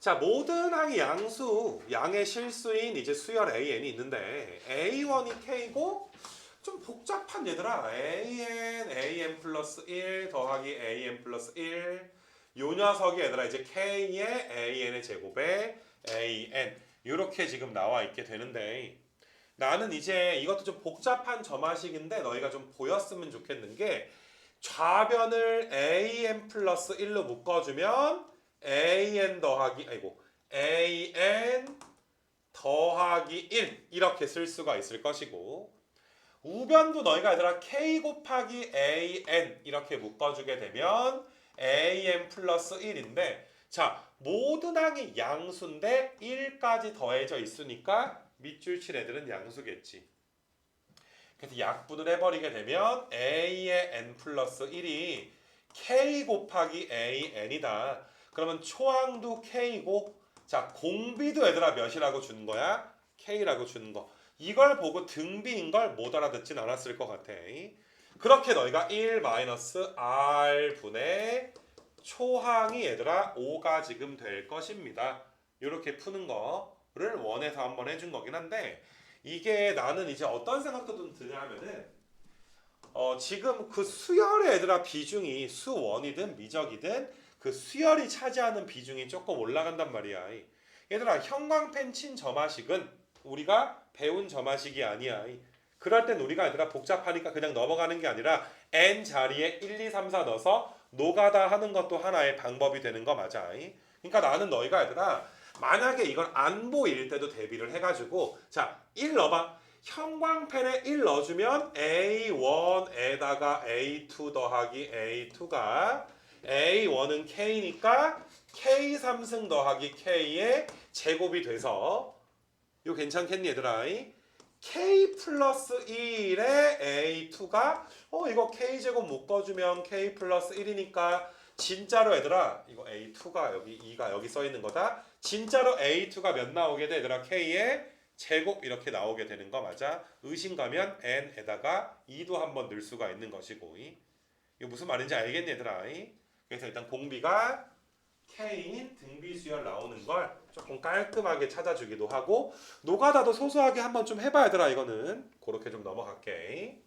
자, 모든 항이 양수, 양의 실수인 이제 수열 AN이 있는데 A1이 K고 좀 복잡한 얘들아. AN, AN 플러스 1 더하기 AN 플러스 1. 요 녀석이 얘들아 이제 K의 AN의 제곱에 AN. 이렇게 지금 나와 있게 되는데 나는 이제 이것도 좀 복잡한 점화식인데 너희가 좀 보였으면 좋겠는 게 좌변을 AN 플러스 1로 묶어주면 AN 더하기 아이고 AN 더하기 1 이렇게 쓸 수가 있을 것이고 우변도 너희가 얘들아 K 곱하기 AN 이렇게 묶어주게 되면 AN 플러스 1인데 자 모든 항이 양수인데 1까지 더해져 있으니까 밑줄 칠 애들은 양수겠지. 그래서 약분을 해버리게 되면 A의 N 플러스 1이 K 곱하기 AN이다 그러면 초항도 K고 자 공비도 얘들아 몇이라고 주는 거야? K라고 주는 거. 이걸 보고 등비인 걸 못 알아듣진 않았을 것 같아. 그렇게 너희가 1 마이너스 R 분의 초항이 얘들아 5가 지금 될 것입니다. 이렇게 푸는 거를 원해서 한번 해준 거긴 한데 이게 나는 이제 어떤 생각도 좀 드냐면은 어 지금 그 수열의 얘들아 비중이 수원이든 미적이든 그 수열이 차지하는 비중이 조금 올라간단 말이야. 얘들아 형광펜 친 점화식은 우리가 배운 점화식이 아니야. 그럴 땐 우리가 얘들아 복잡하니까 그냥 넘어가는 게 아니라 n 자리에 1, 2, 3, 4 넣어서 노가다 하는 것도 하나의 방법이 되는 거 맞아. 그러니까 나는 너희가 얘들아 만약에 이걸 안 보일 때도 대비를 해가지고 자 1 넣어봐 형광펜에 1 넣어주면 A1에다가 A2 더하기 A2가 A1은 K니까 K3승 더하기 K의 제곱이 돼서 이거 괜찮겠니 얘들아? K 플러스 1의 A2가 어 이거 K 제곱 묶어주면 K 플러스 1이니까 진짜로 얘들아 이거 A2가 여기 2가 여기 써 있는 거다. 진짜로 A2가 몇 나오게 돼? 얘들아 K의 제곱 이렇게 나오게 되는 거 맞아? 의심 가면 N에다가 2도 한번 넣을 수가 있는 것이고 이. 이거 무슨 말인지 알겠니 얘들아? 이? 그래서 일단 공비가 K인 등비 수열 나오는 걸 조금 깔끔하게 찾아주기도 하고 노가다도 소소하게 한번 좀 해봐 얘들아 이거는? 그렇게 좀 넘어갈게